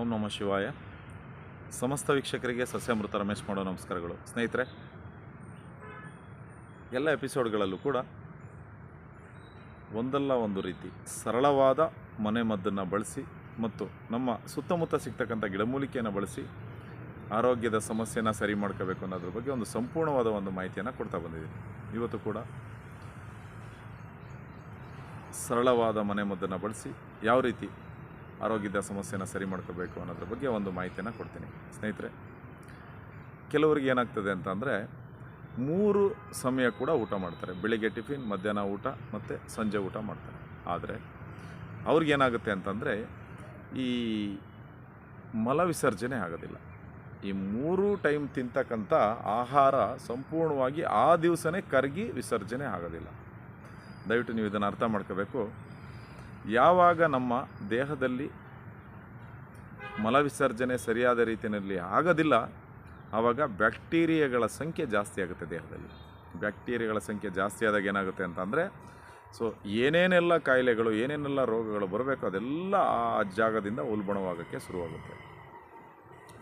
ಓಂ ನಮಃ ಶಿವಾಯ. ಸಮಸ್ತ ವೀಕ್ಷಕರಿಗೆ ಸಸ್ಯಾಮೃತ ರಮೇಶ್ ಮಾಡೋ ನಮಸ್ಕಾರಗಳು. ಸ್ನೇಹಿತರೆ, ಎಲ್ಲ ಎಪಿಸೋಡ್ಗಳಲ್ಲೂ ಕೂಡ ಒಂದಲ್ಲ ಒಂದು ರೀತಿ ಸರಳವಾದ ಮನೆಮದ್ದನ್ನು ಬಳಸಿ ಮತ್ತು ನಮ್ಮ ಸುತ್ತಮುತ್ತ ಸಿಗ್ತಕ್ಕಂಥ ಗಿಡಮೂಲಿಕೆಯನ್ನು ಬಳಸಿ ಆರೋಗ್ಯದ ಸಮಸ್ಯೆನ ಸರಿ ಮಾಡ್ಕೋಬೇಕು ಅನ್ನೋದ್ರ ಬಗ್ಗೆ ಒಂದು ಸಂಪೂರ್ಣವಾದ ಒಂದು ಮಾಹಿತಿಯನ್ನು ಕೊಡ್ತಾ ಬಂದಿದ್ದೀನಿ. ಇವತ್ತು ಕೂಡ ಸರಳವಾದ ಮನೆಮದ್ದನ್ನು ಬಳಸಿ ಯಾವ ರೀತಿ ಆರೋಗ್ಯದ ಸಮಸ್ಯೆನ ಸರಿ ಮಾಡ್ಕೋಬೇಕು ಅನ್ನೋದ್ರ ಬಗ್ಗೆ ಒಂದು ಮಾಹಿತಿಯನ್ನು ಕೊಡ್ತೀನಿ. ಸ್ನೇಹಿತರೆ, ಕೆಲವರಿಗೆ ಏನಾಗ್ತದೆ ಅಂತಂದರೆ ಮೂರು ಸಮಯ ಕೂಡ ಊಟ ಮಾಡ್ತಾರೆ. ಬೆಳಿಗ್ಗೆ ಟಿಫಿನ್, ಮಧ್ಯಾಹ್ನ ಊಟ ಮತ್ತು ಸಂಜೆ ಊಟ ಮಾಡ್ತಾರೆ. ಆದರೆ ಅವ್ರಿಗೇನಾಗುತ್ತೆ ಅಂತಂದರೆ ಈ ಮಲವಿಸರ್ಜನೆ ಆಗೋದಿಲ್ಲ. ಈ ಮೂರು ಟೈಮ್ ತಿಂತಕ್ಕಂಥ ಆಹಾರ ಸಂಪೂರ್ಣವಾಗಿ ಆ ದಿವಸನೇ ಕರಗಿ ವಿಸರ್ಜನೆ ಆಗೋದಿಲ್ಲ. ದಯವಿಟ್ಟು ನೀವು ಇದನ್ನು ಅರ್ಥ ಮಾಡ್ಕೋಬೇಕು. ಯಾವಾಗ ನಮ್ಮ ದೇಹದಲ್ಲಿ ಮಲ ವಿಸರ್ಜನೆ ಸರಿಯಾದ ರೀತಿಯಲ್ಲಿ ಆಗೋದಿಲ್ಲ, ಆವಾಗ ಬ್ಯಾಕ್ಟೀರಿಯಾಗಳ ಸಂಖ್ಯೆ ಜಾಸ್ತಿ ಆಗುತ್ತೆ ದೇಹದಲ್ಲಿ. ಬ್ಯಾಕ್ಟೀರಿಯಾಗಳ ಸಂಖ್ಯೆ ಜಾಸ್ತಿ ಆದಾಗ ಏನಾಗುತ್ತೆ ಅಂತಂದರೆ, ಸೊ ಏನೇನೆಲ್ಲ ಕಾಯಿಲೆಗಳು, ಏನೇನೆಲ್ಲ ರೋಗಗಳು ಬರಬೇಕು, ಅದೆಲ್ಲ ಆ ಜಾಗದಿಂದ ಉಲ್ಬಣವಾಗೋಕ್ಕೆ ಶುರುವಾಗುತ್ತೆ.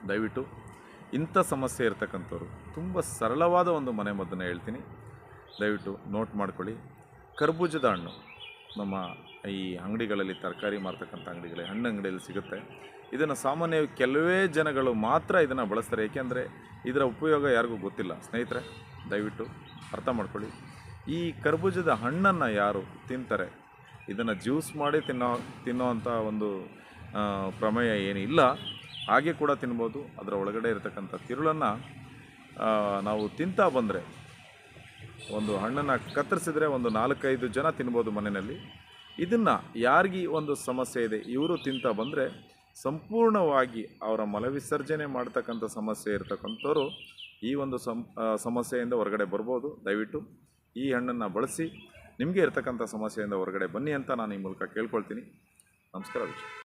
ದಯವಿಟ್ಟು ಇಂಥ ಸಮಸ್ಯೆ ಇರ್ತಕ್ಕಂಥವ್ರು ತುಂಬ ಸರಳವಾದ ಒಂದು ಮನೆಮದ್ದನ್ನು ಹೇಳ್ತೀನಿ. ದಯವಿಟ್ಟು ನೋಟ್ ಮಾಡ್ಕೊಳ್ಳಿ. ಕರ್ಬೂಜದ ಹಣ್ಣು ನಮ್ಮ ಈ ಅಂಗಡಿಗಳಲ್ಲಿ ತರಕಾರಿ ಮಾರ್ತಕ್ಕಂಥ ಅಂಗಡಿಗಳಲ್ಲಿ ಹಣ್ಣು ಅಂಗಡಿಯಲ್ಲಿ ಸಿಗುತ್ತೆ. ಇದನ್ನು ಸಾಮಾನ್ಯ ಕೆಲವೇ ಜನಗಳು ಮಾತ್ರ ಇದನ್ನು ಬಳಸ್ತಾರೆ. ಏಕೆಂದರೆ ಇದರ ಉಪಯೋಗ ಯಾರಿಗೂ ಗೊತ್ತಿಲ್ಲ. ಸ್ನೇಹಿತರೆ, ದಯವಿಟ್ಟು ಅರ್ಥ ಮಾಡ್ಕೊಳ್ಳಿ. ಈ ಕರ್ಬೂಜದ ಹಣ್ಣನ್ನು ಯಾರು ತಿಂತಾರೆ? ಇದನ್ನು ಜ್ಯೂಸ್ ಮಾಡಿ ತಿನ್ನೋ, ತಿನ್ನೋವಂಥ ಒಂದು ಪ್ರಮೇಯ ಏನಿಲ್ಲ ಹಾಗೆ ಕೂಡ ತಿನ್ಬೋದು. ಅದರ ಒಳಗಡೆ ಇರತಕ್ಕಂಥ ತಿರುಳನ್ನು ನಾವು ತಿಂತಾ ಬಂದರೆ, ಒಂದು ಹಣ್ಣನ್ನು ಕತ್ತರಿಸಿದ್ರೆ ಒಂದು ನಾಲ್ಕೈದು ಜನ ತಿನ್ಬೋದು ಮನೆಯಲ್ಲಿ. ಇದನ್ನು ಯಾರಿಗೆ ಒಂದು ಸಮಸ್ಯೆ ಇದೆ? ಇವರು ತಿಂತಾ ಬಂದರೆ ಸಂಪೂರ್ಣವಾಗಿ ಅವರ ಮಲವಿಸರ್ಜನೆ ಮಾಡ್ತಕ್ಕಂಥ ಸಮಸ್ಯೆ ಇರತಕ್ಕಂಥವ್ರು ಈ ಒಂದು ಸಮ್ ಸಮಸ್ಯೆಯಿಂದ ಹೊರಗಡೆ ಬರ್ಬೋದು. ದಯವಿಟ್ಟು ಈ ಹಣ್ಣನ್ನು ಬಳಸಿ, ನಿಮಗೆ ಇರತಕ್ಕಂಥ ಸಮಸ್ಯೆಯಿಂದ ಹೊರಗಡೆ ಬನ್ನಿ ಅಂತ ನಾನು ಈ ಮೂಲಕ ಕೇಳ್ಕೊಳ್ತೀನಿ. ನಮಸ್ಕಾರ ವೀಕ್ಷಕ